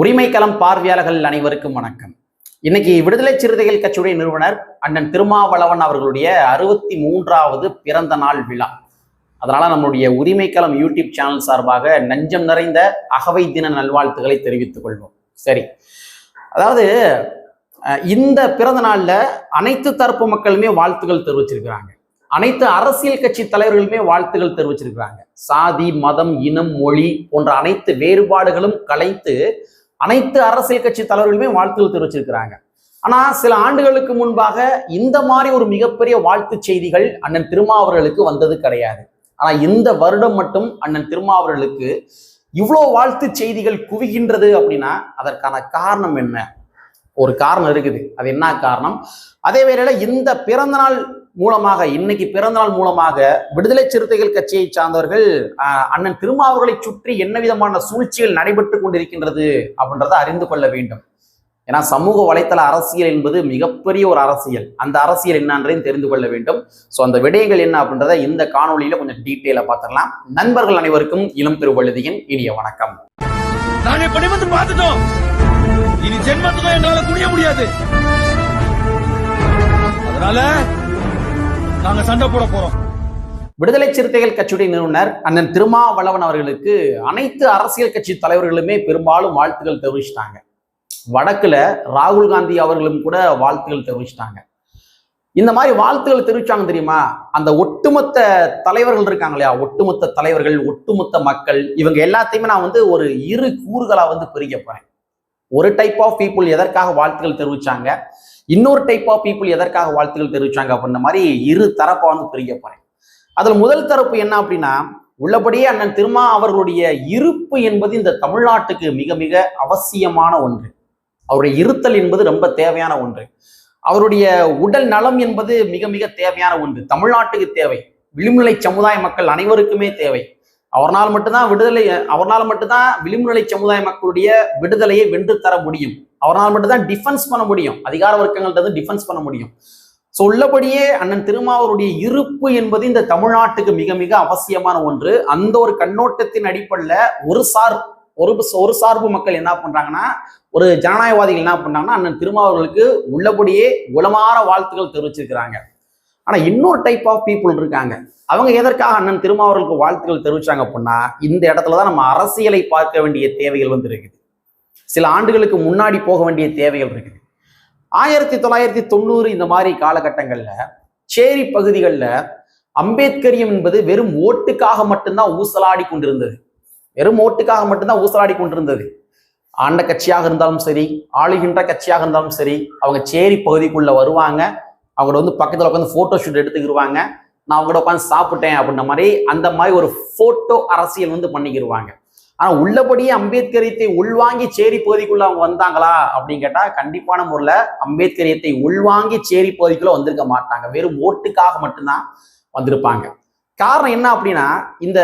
உரிமைக்களம் பார்வையாளர்கள் அனைவருக்கும் வணக்கம். இன்னைக்கு விடுதலை சிறுத்தைகள் கட்சியுடைய நிறுவனர் அண்ணன் திருமாவளவன் அவர்களுடைய அறுபத்தி மூன்றாவது பிறந்த நாள் விழா. அதனால நம்மளுடைய உரிமைக்களம் யூடியூப் சேனல் சார்பாக நஞ்சம் நிறைந்த அகவை தின நல்வாழ்த்துக்களை தெரிவித்துக் கொள்வோம். சரி. அதாவது அஹ், இந்த பிறந்த நாள்ல அனைத்து தரப்பு மக்களுமே வாழ்த்துக்கள் தெரிவிச்சிருக்கிறாங்க. அனைத்து அரசியல் கட்சி தலைவர்களுமே வாழ்த்துக்கள் தெரிவிச்சிருக்கிறாங்க. சாதி மதம் இனம் மொழி போன்ற அனைத்து வேறுபாடுகளும் கலைத்து அனைத்து அரசியல் கட்சி தலைவர்களுமே வாழ்த்துகள் தெரிவிச்சிருக்கிறாங்க. ஆனா சில ஆண்டுகளுக்கு முன்பாக இந்த மாதிரி ஒரு மிகப்பெரிய வாழ்த்து செய்திகள் அண்ணன் திருமாவர்களுக்கு வந்தது கிடையாது. ஆனா இந்த வருடம் மட்டும் அண்ணன் திருமாவர்களுக்கு இவ்வளோ வாழ்த்து செய்திகள் குவிகின்றது அப்படின்னா அதற்கான காரணம் என்ன? ஒரு காரணம் இருக்குது. அது என்ன காரணம்? அதே வேளையில இந்த பிறந்தநாள் மூலமாக இன்னைக்கு பிறந்த நாள் மூலமாக விடுதலை சிறுத்தைகள் கட்சியை சார்ந்தவர்கள் அண்ணன் திருமாவர்களை சுற்றி என்ன விதமான சூழ்ச்சிகள் நடைபெற்று கொண்டிருக்கின்றது அப்படின்றத அறிந்து கொள்ள வேண்டும். ஏன்னா சமூக வலைத்தள அரசியல் என்பது மிகப்பெரிய ஒரு அரசியல். அந்த அரசியல் என்னன்றதையும் தெரிந்து கொள்ள வேண்டும். ஸோ அந்த விடயங்கள் என்ன அப்படின்றத இந்த காணொளியில கொஞ்சம் டீட்டெயிலா பார்த்துடலாம். நண்பர்கள் அனைவருக்கும் இளம் திருவழுதியின் இனிய வணக்கம். நாங்க பார்த்துட்டோம். இனி முடியாது. அதனால நாங்க சண்டை போட போறோம். விடுதலை சிறுத்தைகள் கட்சியுடைய நிறுவனர் அண்ணன் திருமாவளவன் அவர்களுக்கு அனைத்து அரசியல் கட்சி தலைவர்களுமே பெரும்பாலும் வாழ்த்துக்கள் தெரிவிச்சிட்டாங்க. வடக்குல ராகுல் காந்தி அவர்களும் கூட வாழ்த்துக்கள் தெரிவிச்சிட்டாங்க. இந்த மாதிரி வாழ்த்துக்கள் தெரிவிச்சாங்க தெரியுமா? அந்த ஒட்டுமொத்த தலைவர்கள் இருக்காங்க இல்லையா? ஒட்டுமொத்த தலைவர்கள் ஒட்டுமொத்த மக்கள் இவங்க எல்லாத்தையுமே நான் வந்து ஒரு இரு கூறுகளா வந்து பிரிக்க போறேன். ஒரு டைப் ஆஃப் பீப்புள் எதற்காக வாழ்த்துக்கள் தெரிவிச்சாங்க? இன்னொரு டைப் ஆஃப் பீப்புள் எதற்காக வாழ்த்துக்கள் தெரிவிச்சாங்க அப்படின்ற மாதிரி இரு தரப்பா வந்து பிரிக்க போறேன். அதில் முதல் தரப்பு என்ன அப்படின்னா உள்ளபடியே அண்ணன் திருமா அவர்களுடைய இருப்பு என்பது இந்த தமிழ்நாட்டுக்கு மிக மிக அவசியமான ஒன்று. அவருடைய இருத்தல் என்பது ரொம்ப தேவையான ஒன்று. அவருடைய உடல் நலம் என்பது மிக மிக தேவையான ஒன்று. தமிழ்நாட்டுக்கு தேவை. விளிம்புநிலை சமுதாய மக்கள் அனைவருக்குமே தேவை. அவர்னால் மட்டும்தான் விடுதலை அவர்னால் மட்டும்தான் விளிம்புநிலை சமுதாய மக்களுடைய விடுதலையை வென்று தர முடியும். அவரால் மட்டும்தான் டிஃபென்ஸ் பண்ண முடியும். அதிகார வர்க்கங்கள்ட்ட டிஃபென்ஸ் பண்ண முடியும். ஸோ உள்ளபடியே அண்ணன் திருமாவருடைய இருப்பு என்பது இந்த தமிழ்நாட்டுக்கு மிக மிக அவசியமான ஒன்று. அந்த ஒரு கண்ணோட்டத்தின் அடிப்படையில் ஒரு சார் ஒரு ஒரு சார்பு மக்கள் என்ன பண்றாங்கன்னா ஒரு ஜனநாயகவாதிகள் என்ன பண்றாங்கன்னா அண்ணன் திருமாவர்களுக்கு உள்ளபடியே உளமாற வாழ்த்துக்கள் தெரிவிச்சிருக்கிறாங்க. ஆனா இன்னொரு டைப் ஆஃப் பீப்புள் இருக்காங்க. அவங்க எதற்காக அண்ணன் திருமாவர்களுக்கு வாழ்த்துக்கள் தெரிவிச்சாங்க அப்படின்னா இந்த இடத்துல தான் நம்ம அரசியலை பார்க்க வேண்டிய தேவைகள் வந்து இருக்குது. சில ஆண்டுகளுக்கு முன்னாடி போக வேண்டிய தேவைகள் இருக்குது. ஆயிரத்தி தொள்ளாயிரத்தி தொண்ணூறு இந்த மாதிரி காலகட்டங்கள்ல சேரி பகுதிகளில் அம்பேத்கரியம் என்பது வெறும் ஓட்டுக்காக மட்டும்தான் ஊசலாடி கொண்டிருந்தது. வெறும் ஓட்டுக்காக மட்டும்தான் ஊசலாடி கொண்டிருந்தது. ஆண்ட கட்சியாக இருந்தாலும் சரி ஆளுகின்ற கட்சியாக இருந்தாலும் சரி அவங்க சேரி பகுதிக்குள்ள வருவாங்க. அவங்க வந்து பக்கத்தில் உட்காந்து ஃபோட்டோ ஷூட் எடுத்துக்கிடுவாங்க நான் அவங்களோட உட்காந்து சாப்பிட்டேன் அப்படின்ற மாதிரி அந்த மாதிரி ஒரு ஃபோட்டோ அரசியல் வந்து பண்ணிக்கிடுவாங்க ஆனா உள்ளபடியே அம்பேத்கரியத்தை உள்வாங்கி சேரி பகுதிக்குள்ள அவங்க வந்தாங்களா? அப்படின்னு கேட்டா கண்டிப்பான முறையில அம்பேத்கரியத்தை உள்வாங்கி சேரி பகுதிக்குள்ள வந்திருக்க மாட்டாங்க. வெறும் ஓட்டுக்காக மட்டும்தான் வந்திருப்பாங்க. காரணம் என்ன அப்படின்னா இந்த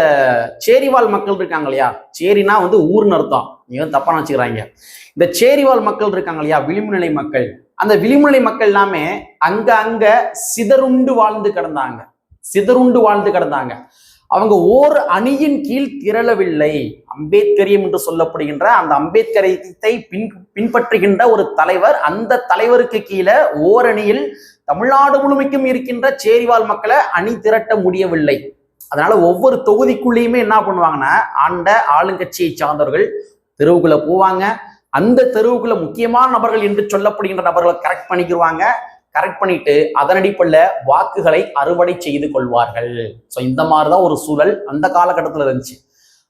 சேரிவாழ் மக்கள் இருக்காங்க இல்லையா? சேரினா வந்து ஊர்னு அர்த்தம். நீங்க தப்பா நினச்சிக்கிறாங்க. இந்த சேரிவாழ் மக்கள் இருக்காங்க இல்லையா? விளிம்புநிலை மக்கள். அந்த விளிம்பு மக்கள் எல்லாமே அங்க அங்க சிதறுண்டு வாழ்ந்து கிடந்தாங்க. சிதறுண்டு வாழ்ந்து கிடந்தாங்க. அவங்க ஓர் அணியின் கீழ் திரளவில்லை. அம்பேத்கரியம் என்று சொல்லப்படுகின்ற அந்த அம்பேத்கரியத்தை பின் பின்பற்றுகின்ற ஒரு தலைவர் அந்த தலைவருக்கு கீழே ஓரணியில் தமிழ்நாடு முழுமைக்கும் இருக்கின்ற சேரிவாழ் மக்களை அணி திரட்ட முடியவில்லை. அதனால ஒவ்வொரு தொகுதிக்குள்ளேயுமே என்ன பண்ணுவாங்கன்னா ஆண்ட ஆளுங்கட்சியை சார்ந்தவர்கள் தெருவுக்குள்ள போவாங்க. அந்த தெருவுக்குள்ள முக்கியமான நபர்கள் என்று சொல்லப்படுகின்ற நபர்களை கரெக்ட் பண்ணிக்கிடுவாங்க கரெக்ட் பண்ணிட்டு அதன் அடிப்படையில் வாக்குகளை அறுவடை செய்து கொள்வார்கள். ஸோ இந்த மாதிரிதான் ஒரு சூழல் அந்த காலகட்டத்தில் இருந்துச்சு.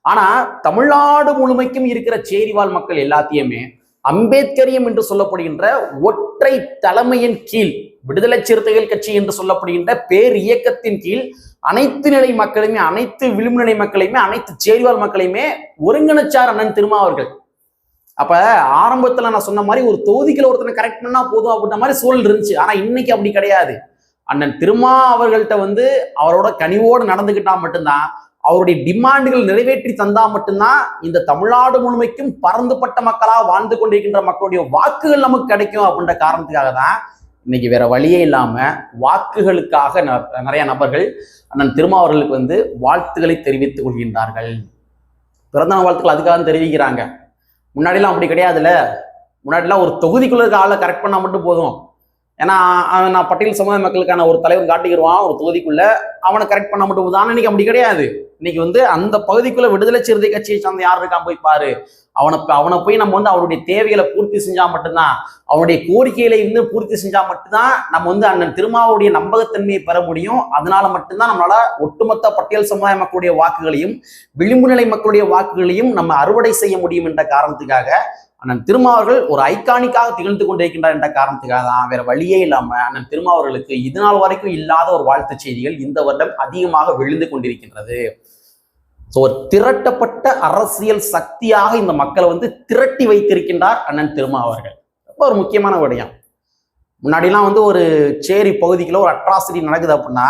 ஆனா தமிழ்நாடு முழுமைக்கும் இருக்கிற சேரிவாழ் மக்கள் எல்லாத்தையுமே அம்பேத்கரியம் என்று சொல்லப்படுகின்ற ஒற்றை தலைமையின் கீழ் விடுதலை சிறுத்தைகள் கட்சி என்று சொல்லப்படுகின்ற பேர் இயக்கத்தின் கீழ் அனைத்து நிலை மக்களையுமே அனைத்து விளிம்பு நிலை மக்களையுமே அனைத்து சேரிவாழ் மக்களையுமே ஒருங்கிணைச்சார் அண்ணன் திருமாவர்கள். அப்போ ஆரம்பத்தில் நான் சொன்ன மாதிரி ஒரு தொகுதிக்குள்ள ஒருத்தனை கரெக்ட் பண்ணால் போதும் அப்படின்ற மாதிரி சூழல் இருந்துச்சு. ஆனால் இன்னைக்கு அப்படி கிடையாது. அண்ணன் திருமா அவர்கள்ட்ட வந்து அவரோட கனிவோடு நடந்துக்கிட்டால் மட்டும்தான் அவருடைய டிமாண்டுகள் நிறைவேற்றி தந்தா மட்டும்தான் இந்த தமிழ்நாடு முழுமைக்கும் பறந்துபட்ட மக்களா வாழ்ந்து கொண்டிருக்கின்ற மக்களுடைய வாக்குகள் நமக்கு கிடைக்கும் அப்படின்ற காரணத்துக்காக தான் இன்னைக்கு வேற வழியே இல்லாம வாக்குகளுக்காக ந- நிறைய நபர்கள் அண்ணன் திருமாவர்களுக்கு வந்து வாழ்த்துக்களை தெரிவித்துக் கொள்கின்றார்கள். பிறந்தநாள் வாழ்த்துக்கள் அதுக்காக தான் தெரிவிக்கிறாங்க. முன்னாடிலாம் அப்படி கிடையாதுல்ல. முன்னாடிலாம் ஒரு தொகுதிக்குள்ள இருக்க ஆளை கரெக்ட் பண்ணால் மட்டும் போதும். ஏன்னா அவன் நான் பட்டியல் சமுதாய மக்களுக்கான ஒரு தலைவர் காட்டிக்கிடுவான் ஒரு தொகுதிக்குள்ள அவனை கரெக்ட் பண்ண மட்டும் இன்னைக்கு அப்படி கிடையாது. இன்னைக்கு வந்து அந்த பகுதிக்குள்ள விடுதலை சிறுத்தை கட்சியை சார்ந்த யார் இருக்கான் போய் பாரு. அவனை அவனை போய் நம்ம வந்து அவனுடைய தேவைகளை பூர்த்தி செஞ்சா மட்டும்தான் அவனுடைய கோரிக்கைகளை வந்து பூர்த்தி செஞ்சா மட்டும்தான் நம்ம வந்து அண்ணன் திருமாவுடைய நம்பகத்தன்மையை பெற முடியும். அதனால மட்டும்தான் நம்மளால ஒட்டுமொத்த பட்டியல் சமுதாய மக்களுடைய வாக்குகளையும் விளிம்பு நிலை மக்களுடைய வாக்குகளையும் நம்ம அறுவடை செய்ய முடியும் என்ற காரணத்துக்காக அண்ணன் திருமாவர்கள் ஒரு ஐக்கானிக்காக திகழ்ந்து கொண்டிருக்கின்றார் என்ற காரணத்துக்காக தான். வேற வழியே இல்லாம அண்ணன் திருமாவர்களுக்கு இது நாள் வரைக்கும் இல்லாத ஒரு வாழ்த்துச் செய்திகள் இந்த வருடம் அதிகமாக விழுந்து கொண்டிருக்கின்றது. ஸோ ஒரு திரட்டப்பட்ட அரசியல் சக்தியாக இந்த மக்களை வந்து திரட்டி வைத்திருக்கின்றார் அண்ணன் திருமாவர்கள். ரொம்ப ஒரு முக்கியமான விடயம். முன்னாடிலாம் வந்து ஒரு சேரி பகுதிக்குள்ள ஒரு அட்ராசிட்டி நடக்குது அப்படின்னா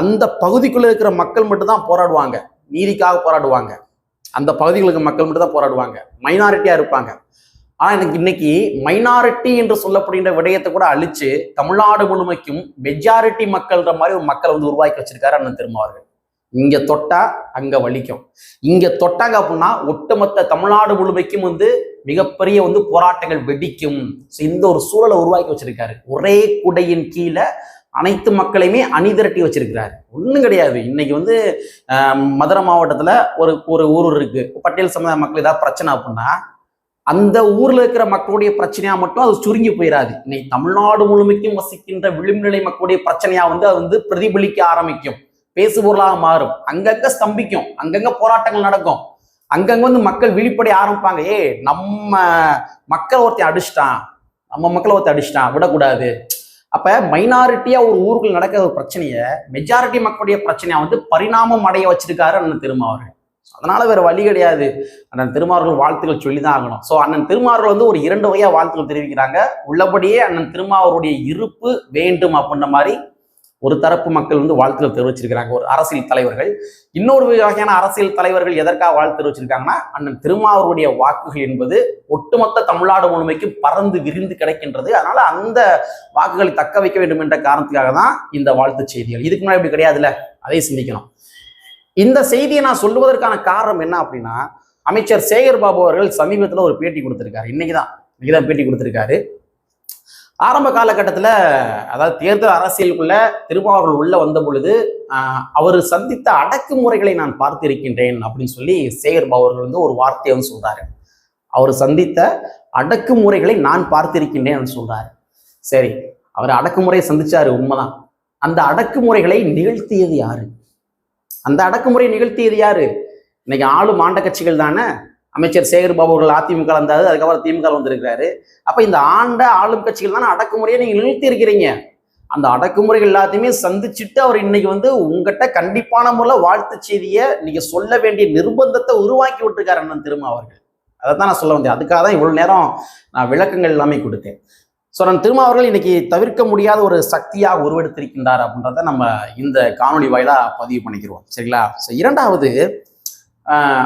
அந்த பகுதிக்குள்ள இருக்கிற மக்கள் மட்டும்தான் போராடுவாங்க. நீதிக்காக போராடுவாங்க. அந்த பகுதிகளுக்கு மக்கள் மட்டும் தான் போராடுவாங்க. மைனாரிட்டியாக இருப்பாங்க. ஆனால் எனக்கு இன்னைக்கு மைனாரிட்டி என்று சொல்லப்படுகின்ற விடயத்தை கூட அழிச்சு தமிழ்நாடு முழுமைக்கும் மெஜாரிட்டி மக்கள்ன்ற மாதிரி ஒரு மக்களை வந்து உருவாக்கி வச்சிருக்காரு அண்ணன் திருமாவர்கள் இங்க தொட்டா அங்க வலிக்கும். இங்க தொட்டாங்க அப்படின்னா ஒட்டுமொத்த தமிழ்நாடு முழுமைக்கும் வந்து மிகப்பெரிய வந்து போராட்டங்கள் வெடிக்கும். இந்த ஒரு சூழலை உருவாக்கி வச்சிருக்காரு. ஒரே குடையின் கீழே அனைத்து மக்களையுமே அணிதிரட்டி வச்சிருக்கிறாரு. ஒன்றும் கிடையாது. இன்னைக்கு வந்து மதுரை மாவட்டத்தில் ஒரு ஒரு ஊர் இருக்கு. பட்டியல் சமுதாய மக்கள் ஏதாவது பிரச்சனை அப்படின்னா அந்த ஊரில் இருக்கிற மக்களுடைய பிரச்சனையாக மட்டும் அது சுருங்கி போயிடாது இன்னைக்கு தமிழ்நாடு முழுமைக்கும் வசிக்கின்ற விளிம்புநிலை மக்களுடைய பிரச்சனையாக வந்து அது வந்து பிரதிபலிக்க ஆரம்பிக்கும். பேசுபொருளாக மாறும். அங்கங்கே ஸ்தம்பிக்கும். அங்கங்கே போராட்டங்கள் நடக்கும். அங்கங்க வந்து மக்கள் விழிப்படைய ஆரம்பிப்பாங்க. ஏ நம்ம மக்கள் ஒருத்தன் அடிச்சிட்டான். நம்ம மக்களை ஒருத்தன் அடிச்சிட்டான். விடக்கூடாது. அப்ப மைனாரிட்டியா ஒரு ஊருக்குள் நடக்கிற ஒரு பிரச்சனைய மெஜாரிட்டி மக்களுடைய பிரச்சனையா வந்து பரிணாமம் அடைய வச்சிருக்காரு அண்ணன் திருமாவர்கள் அதனால வேற வழி கிடையாது. அண்ணன் திருமாவர்கள் வாழ்த்துக்கள் சொல்லிதான் ஆகணும். ஸோ அண்ணன் திருமாவர்கள் வந்து ஒரு இரண்டு வகையா வாழ்த்துக்கள் தெரிவிக்கிறாங்க. உள்ளபடியே அண்ணன் திருமாவருடைய இருப்பு வேண்டும் அப்படின்ற மாதிரி ஒரு தரப்பு மக்கள் வந்து வாழ்த்துக்கள் தெரிவிச்சிருக்கிறாங்க. ஒரு அரசியல் தலைவர்கள். இன்னொரு வகையான அரசியல் தலைவர்கள் எதற்காக வாழ்த்து தெரிவிச்சிருக்காங்கன்னா அண்ணன் திருமாவருடைய வாக்குகள் என்பது ஒட்டுமொத்த தமிழ்நாடு முழுமைக்கும் பறந்து விரிந்து கிடைக்கின்றது. அதனால அந்த வாக்குகளை தக்க வைக்க வேண்டும் என்ற காரணத்துக்காக தான் இந்த வாழ்த்து செய்திகள். இதுக்கு முன்னாடி இப்படி கிடையாதுல்ல? அதை சிந்திக்கணும். இந்த செய்தியை நான் சொல்லுவதற்கான காரணம் என்ன அப்படின்னா அமைச்சர் சேகர் பாபு அவர்கள் சமீபத்தில் ஒரு பேட்டி கொடுத்திருக்காரு. இன்னைக்கு தான் இன்னைக்கு தான் பேட்டி கொடுத்திருக்காரு. ஆரம்ப காலகட்டத்தில் அதாவது தேர்தல் அரசியலுக்குள்ள திருமாவர்கள் உள்ள வந்த பொழுது அவர் சந்தித்த அடக்குமுறைகளை நான் பார்த்திருக்கின்றேன் அப்படின்னு சொல்லி சேகர் அவர்கள் வந்து ஒரு வார்த்தையை வந்து சொல்றாரு. அவர் சந்தித்த அடக்குமுறைகளை நான் பார்த்திருக்கின்றேன் சொல்றாரு. சரி அவர் அடக்குமுறையை சந்திச்சாரு உண்மைதான். அந்த அடக்குமுறைகளை நிகழ்த்தியது யாரு? அந்த அடக்குமுறை நிகழ்த்தியது யாரு? இன்னைக்கு ஆளும் ஆண்ட கட்சிகள் தானே அமைச்சர் சேகர் பாபு அவர்கள் அதிமுக வந்தாரு அதுக்கப்புறம் திமுக வந்திருக்கிறாரு. அப்ப இந்த ஆண்ட ஆளும் கட்சிகள் தானே அடக்குமுறையை நீங்க நிறுத்தி இருக்கிறீங்க. அந்த அடக்குமுறைகள் எல்லாத்தையுமே சந்திச்சுட்டு அவர் இன்னைக்கு வந்து உங்ககிட்ட கண்டிப்பான முறையில் வாழ்த்து செய்தியை நீங்க சொல்ல வேண்டிய நிர்பந்தத்தை உருவாக்கி விட்டுருக்காரு அண்ணன் திருமா அவர்கள். அதை தான் நான் சொல்ல வந்தேன். அதுக்காக தான் இவ்வளவு நேரம் நான் விளக்கங்கள் எல்லாமே கொடுத்தேன். ஸோ நான் திருமா அவர்கள் இன்னைக்கு தவிர்க்க முடியாத ஒரு சக்தியாக உருவெடுத்திருக்கின்றார் அப்படின்றத நம்ம இந்த காணொலி வாயிலாக பதிவு பண்ணிக்கிறோம். சரிங்களா? ஸோ இரண்டாவது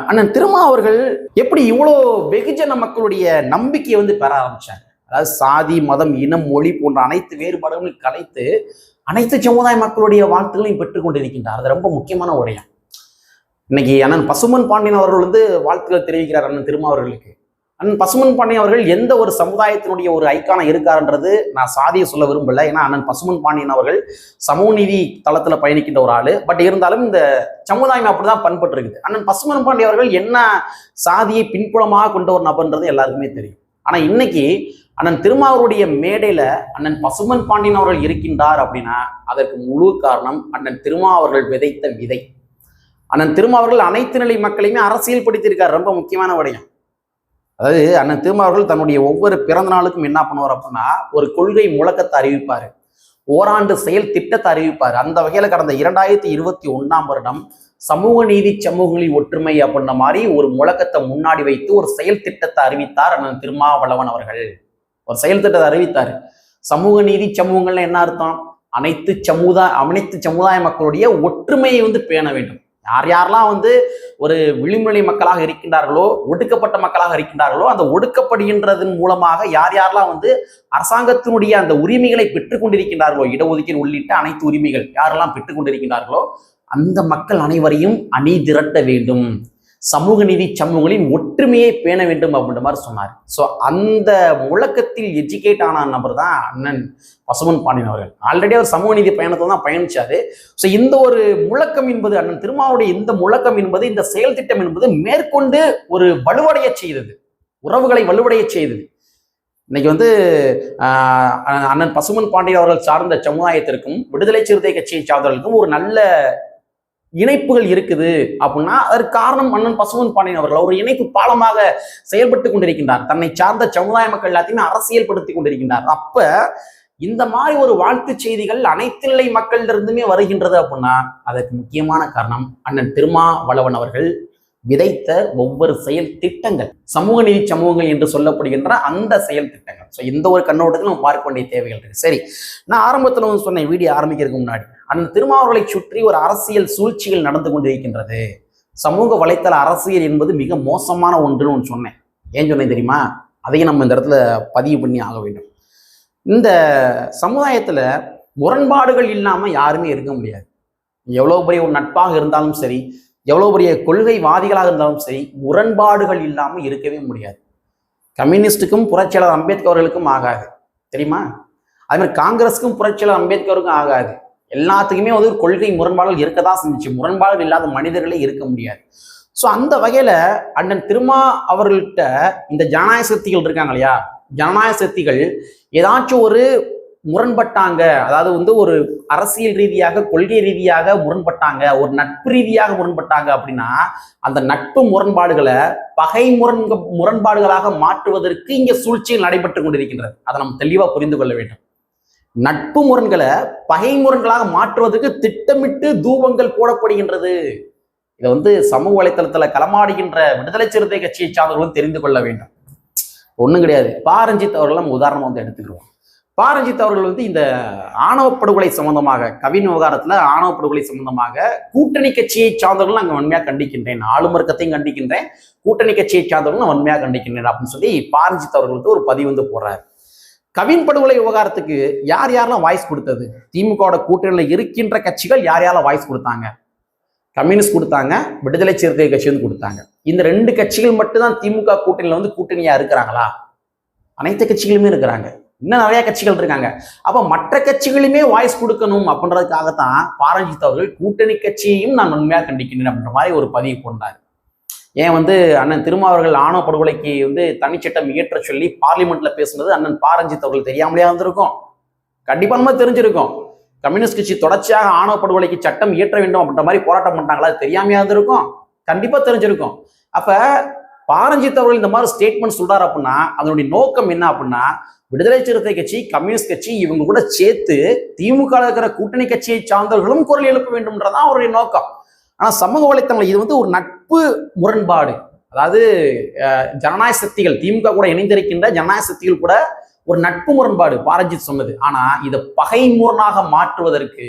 அண்ணன் திருமா அவர்கள் எப்படி இவ்வளோ வெகுஜன மக்களுடைய நம்பிக்கையை வந்து பெற ஆரம்பிச்சாங்க? அதாவது சாதி மதம் இனம் மொழி போன்ற அனைத்து வேறுபாடுகளையும் கலைத்து அனைத்து சமுதாய மக்களுடைய வாழ்த்துக்களையும் பெற்றுக்கொண்டிருக்கின்றார் அது ரொம்ப முக்கியமான உடையம் இன்னைக்கு அண்ணன் பசுமன் பாண்டியன் அவர்கள் வந்து வாழ்த்துக்கள் தெரிவிக்கிறார் அண்ணன் திருமா அவர்களுக்கு. அண்ணன் பசுமன் பாண்டியன் அவர்கள் எந்த ஒரு சமுதாயத்தினுடைய ஒரு ஐக்கான இருக்காருன்றது நான் சாதியை சொல்ல விரும்பல. ஏன்னா அண்ணன் பசுமன் பாண்டியன் அவர்கள் சமூக நீதி தளத்துல பயணிக்கின்ற ஒரு ஆளு. பட் இருந்தாலும் இந்த சமுதாயம் அப்படிதான் பண்பட்டு இருக்குது அண்ணன் பசுமன் பாண்டிய அவர்கள் என்ன சாதியை பின்புலமாக கொண்ட ஒரு நபர்ன்றது எல்லாருக்குமே தெரியும். ஆனா இன்னைக்கு அண்ணன் திருமாவருடைய மேடையில அண்ணன் பசுமன் பாண்டியன் அவர்கள் இருக்கின்றார் அப்படின்னா அதற்கு முழு காரணம் அண்ணன் திருமா அவர்கள் விதைத்த விதை. அண்ணன் திருமாவர்கள் அனைத்து நிலை மக்களையுமே அரசியல் படுத்தியிருக்கார். ரொம்ப முக்கியமான விடயம். அதாவது அண்ணன் திருமாவர்கள் தன்னுடைய ஒவ்வொரு பிறந்த நாளுக்கும் என்ன பண்ணுவார் அப்படின்னா ஒரு கொள்கை முழக்கத்தை அறிவிப்பார். ஓராண்டு செயல் திட்டத்தை அறிவிப்பார். அந்த வகையில் கடந்த இரண்டாயிரத்தி இருபத்தி ஒன்றாம் வருடம் சமூக நீதி சமூகங்களின் ஒற்றுமை அப்படின்ற மாதிரி ஒரு முழக்கத்தை முன்னாடி வைத்து ஒரு செயல் திட்டத்தை அறிவித்தார் அண்ணன் திருமாவளவன் அவர்கள். ஒரு செயல் திட்டத்தை அறிவித்தார். சமூக நீதி சமூகங்கள்ல என்ன அர்த்தம்? அனைத்து சமுதாய அனைத்து சமுதாய மக்களுடைய ஒற்றுமையை வந்து பேண வேண்டும். யார் யாரெல்லாம் வந்து ஒரு விளிம்புநிலை மக்களாக இருக்கின்றார்களோ ஒடுக்கப்பட்ட மக்களாக இருக்கின்றார்களோ அந்த ஒடுக்கப்படுகின்றதன் மூலமாக யார் யாரெல்லாம் வந்து அரசாங்கத்தினுடைய அந்த உரிமைகளை பெற்றுக்கொண்டிருக்கின்றார்களோ இடஒதுக்கீடு உள்ளிட்ட அனைத்து உரிமைகள் யாரெல்லாம் பெற்றுக்கொண்டிருக்கின்றார்களோ அந்த மக்கள் அனைவரையும் அணி திரட்ட வேண்டும். சமூக நீதி சமூகங்களின் ஒற்றுமையை பேண வேண்டும் அப்படின்ற மாதிரி சொன்னார். ஸோ அந்த முழக்கத்தில் எஜுகேட் ஆன நபர் தான் அண்ணன் பசுமன் பாண்டியன் அவர்கள். ஆல்ரெடி அவர் சமூக நீதி பயணத்தை தான் பயணிச்சாரு. ஸோ இந்த ஒரு முழக்கம் என்பது அண்ணன் திருமாவுடைய இந்த முழக்கம் என்பது இந்த செயல் திட்டம் என்பது மேற்கொண்டு ஒரு வலுவடைய செய்தது. உறவுகளை வலுவடைய செய்தது. இன்னைக்கு வந்து அண்ணன் பசுமன் பாண்டியன் அவர்கள் சார்ந்த சமுதாயத்திற்கும் விடுதலை சிறுத்தை கட்சியை சார்ந்தவர்களுக்கும் ஒரு நல்ல இணைப்புகள் இருக்குது அப்படின்னா அதற்கு காரணம் அண்ணன் பசுவன் பாண்டியன் அவர்கள். ஒரு இணைப்பு பாலமாக செயல்பட்டு கொண்டிருக்கின்றார். தன்னை சார்ந்த சமுதாய மக்கள் எல்லாத்தையுமே அரசியல்படுத்தி கொண்டிருக்கின்றார். அப்ப இந்த மாதிரி ஒரு வாழ்த்து செய்திகள் அனைத்து நிலை மக்களிலிருந்துமே வருகின்றது அப்படின்னா அதற்கு முக்கியமான காரணம் அண்ணன் திருமாவளவன் அவர்கள் விதைத்த ஒவ்வொரு செயல் திட்டங்கள் சமூக நீதி சமூகங்கள் என்று சொல்லப்படுகின்ற அந்த செயல் திட்டங்கள். ஸோ இந்த ஒரு கண்ணோட்டத்தில் நம்ம பார்க்க வேண்டிய தேவைகள் இருக்கு. சரி நான் ஆரம்பத்தில் வந்து சொன்னேன் வீடியோ ஆரம்பிக்கிறதுக்கு முன்னாடி. அந்த திருமாவர்களை சுற்றி ஒரு அரசியல் சூழ்ச்சிகள் நடந்து கொண்டிருக்கின்றது. சமூக வலைத்தள அரசியல் என்பது மிக மோசமான ஒன்றுன்னு ஒன்று சொன்னேன். ஏன் சொன்னேன் தெரியுமா? அதையும் நம்ம இந்த இடத்துல பதிவு பண்ணி ஆக வேண்டும். இந்த சமுதாயத்தில் முரண்பாடுகள் இல்லாமல் யாருமே இருக்க முடியாது. எவ்வளோ பெரிய ஒரு நட்பாக இருந்தாலும் சரி எவ்வளோ பெரிய கொள்கைவாதிகளாக இருந்தாலும் சரி முரண்பாடுகள் இல்லாமல் இருக்கவே முடியாது. கம்யூனிஸ்டுக்கும் புரட்சியாளர் அம்பேத்கர்களுக்கும் ஆகாது. தெரியுமா? அதே மாதிரி காங்கிரஸுக்கும் புரட்சியாளர் அம்பேத்கருக்கும் ஆகாது. எல்லாத்துக்குமே வந்து ஒரு கொள்கை முரண்பாடுகள் இருக்க தான் செஞ்சிச்சு. முரண்பாடுகள் இல்லாத மனிதர்களே இருக்க முடியாது. ஸோ அந்த வகையில் அண்ணன் திருமா அவர்கள்ட்ட இந்த ஜனநாயக சக்திகள் இருக்காங்க இல்லையா? ஜனநாயக சக்திகள் ஏதாச்சும் ஒரு முரண்பட்டாங்க. அதாவது வந்து ஒரு அரசியல் ரீதியாக கொள்கை ரீதியாக முரண்பட்டாங்க. ஒரு நட்பு ரீதியாக முரண்பட்டாங்க அப்படின்னா அந்த நட்பு முரண்பாடுகளை பகை முரண் முரண்பாடுகளாக மாற்றுவதற்கு இங்க சூழ்ச்சிகள் நடைபெற்று கொண்டிருக்கின்றது. அதை நம்ம தெளிவாக புரிந்து கொள்ள வேண்டும். நட்பு முரண்களை பகை முரண்களாக மாற்றுவதற்கு திட்டமிட்டு தூபங்கள் போடப்படுகின்றது. இதை வந்து சமூக வலைத்தளத்துல களமாடுகின்ற விடுதலை சிறுத்தை கட்சியை சார்ந்தவர்களும் தெரிந்து கொள்ள வேண்டும். ஒண்ணும் கிடையாது. பாரஞ்சித் அவர்கள் நம்ம வந்து எடுத்துக்கிறோம் பாரஞ்சித் அவர்கள் வந்து இந்த ஆணவ படுகொலை சம்பந்தமாக கவின் விவகாரத்தில் ஆணவ படுகொலை சம்பந்தமாக கூட்டணி கட்சியை சார்ந்தவர்கள் நாங்கள் வன்மையாக கண்டிக்கின்றேன். ஆளும் வர்க்கத்தையும் கண்டிக்கின்றேன். கூட்டணி கட்சியை சார்ந்தவர்கள் நான் வன்மையாக கண்டிக்கின்றேன் அப்படின்னு சொல்லி பாரஞ்சித் அவர்களுக்கு ஒரு பதிவு வந்து போடுறாரு. கவின் படுகொலை விவகாரத்துக்கு யார் யாரெல்லாம் வாய்ஸ் கொடுத்தது? திமுகவோட கூட்டணியில் இருக்கின்ற கட்சிகள் யார் யாரெல்லாம் வாய்ஸ் கொடுத்தாங்க? கம்யூனிஸ்ட் கொடுத்தாங்க விடுதலை சிறுத்தை கட்சி வந்து கொடுத்தாங்க. இந்த ரெண்டு கட்சிகள் மட்டும்தான் திமுக கூட்டணியில் வந்து கூட்டணியாக இருக்கிறாங்களா? அனைத்து கட்சிகளுமே இருக்கிறாங்க. இன்னும் நிறைய கட்சிகள் இருக்காங்க. அப்ப மற்ற கட்சிகளுமே வாய்ஸ் கொடுக்கணும் அப்படின்றதுக்காகத்தான் பாரஞ்சித் அவர்கள் கூட்டணி கட்சியையும் நான் உண்மையாக கண்டிக்கின்றேன் அப்படின்ற மாதிரி ஒரு பதிவு கொண்டார் ஏன் வந்து அண்ணன் திருமாவர்கள் ஆணவ படுகொலைக்கு வந்து தனிச்சட்டம் இயற்ற சொல்லி பார்லிமெண்ட்ல பேசுனது அண்ணன் பாரஞ்சித் அவர்கள் தெரியாமலே இருந்திருக்கும். கண்டிப்பா நம்ம தெரிஞ்சிருக்கும். கம்யூனிஸ்ட் கட்சி தொடர்ச்சியாக ஆணவ படுகொலைக்கு சட்டம் இயற்ற வேண்டும் அப்படின்ற மாதிரி போராட்டம் பண்ணாங்களா தெரியாமையா இருந்திருக்கும். கண்டிப்பா தெரிஞ்சிருக்கும். அப்ப பாரஞ்சித் அவர்கள் இந்த மாதிரி ஸ்டேட்மெண்ட் சொல்றாரு அப்படின்னா அதனுடைய நோக்கம் என்ன அப்படின்னா விடுதலை சிறுத்தை கட்சி கம்யூனிஸ்ட் கட்சி இவங்க கூட சேர்த்து திமுக இருக்கிற கூட்டணி கட்சியை சார்ந்தவர்களும் குரல் எழுப்ப வேண்டும்ன்றதான் அவருடைய நோக்கம். ஆனா சமூக வலைத்தளங்கள் இது வந்து ஒரு நட்பு முரண்பாடு. அதாவது ஜனநாயக சக்திகள் திமுக கூட இணைந்திருக்கின்ற ஜனநாயக சக்திகள் கூட ஒரு நட்பு முரண்பாடு பாரஞ்சித் சொன்னது. ஆனா இதை பகை முரணாக மாற்றுவதற்கு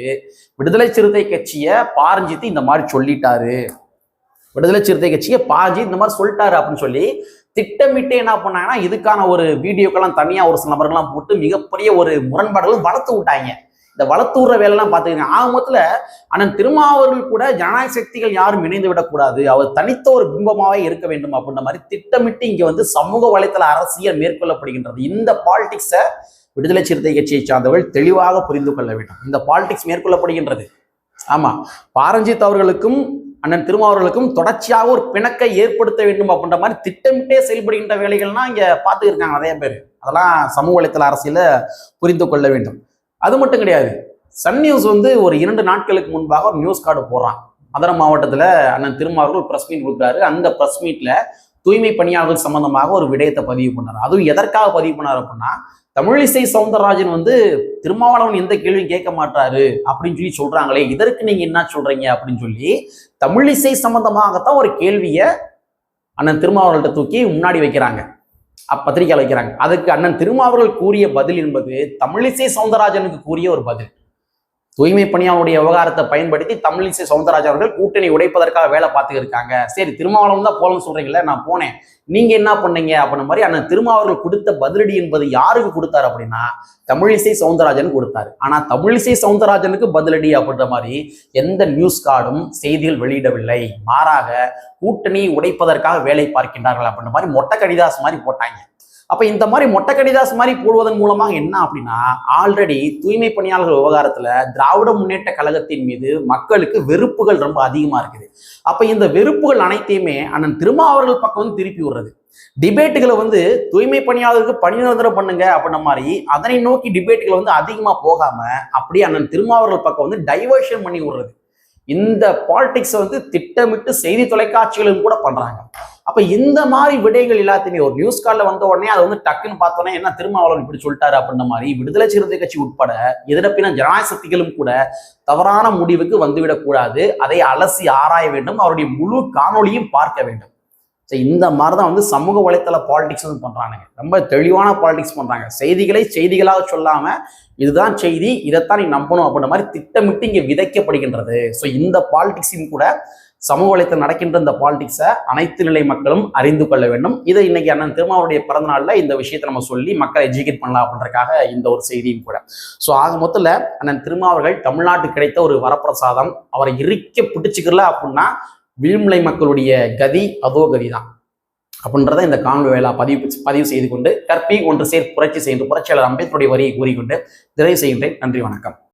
விடுதலை சிறுத்தை கட்சியை பாரஞ்சித் இந்த மாதிரி சொல்லிட்டாரு. விடுதலை சிறுத்தை கட்சியை பாஜி இந்த மாதிரி சொல்லிட்டாரு அப்படின்னு சொல்லி திட்டமிட்டு என்ன பண்ணாங்கன்னா இதுக்கான ஒரு வீடியோக்கெல்லாம் தனியாக ஒரு சில நபர்கள்லாம் போட்டு மிகப்பெரிய ஒரு முரண்பாடுகள் வளர்த்து விட்டாங்க. இந்த வளர்த்து விடுற வேலைலாம் பார்த்துக்கங்க. ஆகமத்துல அண்ணன் திருமாவர்கள் கூட ஜனநாயக சக்திகள் யாரும் இணைந்து விடக்கூடாது. அவர் தனித்த ஒரு பிம்பமாகவே இருக்க வேண்டும் அப்படின்ற மாதிரி திட்டமிட்டு இங்க வந்து சமூக வலைத்தள அரசியல் மேற்கொள்ளப்படுகின்றது. இந்த பாலிடிக்ஸை விடுதலை சிறுத்தை கட்சியை சார்ந்தவர்கள் தெளிவாக புரிந்து கொள்ள வேண்டும். இந்த பாலிடிக்ஸ் மேற்கொள்ளப்படுகின்றது. ஆமா. பாரஞ்சித் அவர்களுக்கும் அண்ணன் திருமாவர்களுக்கும் தொடர்ச்சியாக ஒரு பிணக்கை ஏற்படுத்த வேண்டும் அப்படின்ற மாதிரி திட்டமிட்டே செயல்படுகின்ற வேலைகள்லாம் இங்க பார்த்துருக்காங்க நிறைய பேர். அதெல்லாம் சமூக வலைத்தள அரசியல புரிந்து கொள்ள வேண்டும். அது மட்டும் கிடையாது. சன் நியூஸ் வந்து ஒரு இரண்டு நாட்களுக்கு முன்பாக ஒரு நியூஸ் கார்டு போடுறான். மதுரை மாவட்டத்தில் அண்ணன் திருமாவர்கள் பிரஸ் மீட் கொடுக்குறாரு. அந்த ப்ரெஸ் மீட்ல தூய்மை பணியாளர்கள் சம்பந்தமாக ஒரு விடயத்தை பதிவு பண்ணாரு. அதுவும் எதற்காக பதிவு பண்ணார் அப்படின்னா தமிழிசை சவுந்தரராஜன் வந்து திருமாவளவன் எந்த கேள்வியும் கேட்க மாட்டாரு அப்படின்னு சொல்லி சொல்றாங்களே இதற்கு நீங்க என்ன சொல்றீங்க அப்படின்னு சொல்லி தமிழிசை சம்பந்தமாகத்தான் ஒரு கேள்வியை அண்ணன் திருமாவர்கள்ட்ட தூக்கி முன்னாடி வைக்கிறாங்க. அப்பத்திரிக்கையில் வைக்கிறாங்க. அதுக்கு அண்ணன் திருமாவர்கள் கூறிய பதில் என்பது தமிழிசை சவுந்தரராஜனுக்கு கூறிய ஒரு பதில். தூய்மை பணியாளருடைய விவகாரத்தை பயன்படுத்தி தமிழிசை சவுந்தரராஜன் அவர்கள் கூட்டணி உடைப்பதற்காக வேலை பார்த்து இருக்காங்க சரி திருமாவளவன் தான் போலன்னு சொல்றீங்கல்ல நான் போனேன். நீங்க என்ன பண்ணீங்க அப்படின்ன மாதிரி அண்ணன் திருமாவர்கள் கொடுத்த பதிலடி என்பது யாருக்கு கொடுத்தாரு அப்படின்னா தமிழிசை சவுந்தரராஜன் கொடுத்தாரு. ஆனா தமிழிசை சவுந்தரராஜனுக்கு பதிலடி அப்படின்ற மாதிரி எந்த நியூஸ் கார்டும் செய்திகள் வெளியிடவில்லை. மாறாக கூட்டணி உடைப்பதற்காக வேலை பார்க்கின்றார்கள் அப்படின்ற மாதிரி மொட்டை கடிதாஸ் மாதிரி போட்டாங்க. அப்போ இந்த மாதிரி மொட்டை கடிதாஸ் மாதிரி போடுவதன் மூலமாக என்ன அப்படின்னா ஆல்ரெடி தூய்மை பணியாளர்கள் விவகாரத்தில் திராவிட முன்னேற்ற கழகத்தின் மீது மக்களுக்கு வெறுப்புகள் ரொம்ப அதிகமாக இருக்குது. அப்போ இந்த வெறுப்புகள் அனைத்தையுமே அண்ணன் திருமாவர்கள் பக்கம் வந்து திருப்பி விடுறது. டிபேட்டுகளை வந்து தூய்மை பணியாளருக்கு பணி நிரந்தரம் பண்ணுங்க அப்படின்ற மாதிரி அதனை நோக்கி டிபேட்டுகளை வந்து அதிகமாக போகாமல் அப்படியே அண்ணன் திருமாவர்கள் பக்கம் வந்து டைவர்ஷன் பண்ணி விடுறது. இந்த பாலிடிக்ஸை வந்து திட்டமிட்டு செய்தி தொலைக்காட்சிகளும் கூட பண்றாங்க. அப்ப இந்த மாதிரி விடயங்கள் எல்லாத்தையுமே ஒரு நியூஸ் கார்டில் வந்த உடனே அதை வந்து டக்குன்னு பார்த்தோன்னே என்ன திருமாவளவன் இப்படி சொல்லிட்டாரு அப்படின்ற மாதிரி விடுதலை சிறுத்தை கட்சி உட்பட எதிரப்பின ஜனநாயக சக்திகளும் கூட தவறான முடிவுக்கு வந்துவிடக் கூடாது. அதை அலசி ஆராய வேண்டும். அவருடைய முழு காணொளியும் பார்க்க வேண்டும். ஸோ இந்த மாதிரி தான் வந்து சமூக வலைத்தள பாலிடிக்ஸ் வந்து பண்ணுறானுங்க ரொம்ப தெளிவான பாலிடிக்ஸ் பண்ணுறாங்க செய்திகளை செய்திகளாக சொல்லாமல் இதுதான் செய்தி இதைத்தான் நீ நம்பணும் அப்படின்ற மாதிரி திட்டமிட்டு இங்கே விதைக்கப்படுகின்றது. ஸோ இந்த பாலிடிக்ஸையும் கூட சமூக வலைத்தளம் நடக்கின்ற இந்த பாலிடிக்ஸை அனைத்து நிலை மக்களும் அறிந்து கொள்ள வேண்டும். இதை இன்னைக்கு அண்ணன் திருமாவுடைய பிறந்த நாளில் இந்த விஷயத்தை நம்ம சொல்லி மக்களை எஜுகேட் பண்ணலாம் அப்படின்றக்காக இந்த ஒரு செய்தியும் கூட. ஸோ ஆக மொத்தத்தில் அண்ணன் திருமாவர்கள் தமிழ்நாட்டுக்கு கிடைத்த ஒரு வரப்பிரசாதம். அவரை இறுக்க பிடிச்சிக்கல அப்படின்னா விழுமலை மக்களுடைய கதி அதோ கதி தான் அப்படின்றத இந்த காணொலி வேலா பதிவு பதிவு செய்து கொண்டு கற்பி ஒன்று சேர் புரட்சி செய்து புரட்சியாளர் அம்பேத்கருடைய வரியை கூறிக்கொண்டு நிறைவு செய்கின்றேன். நன்றி வணக்கம்.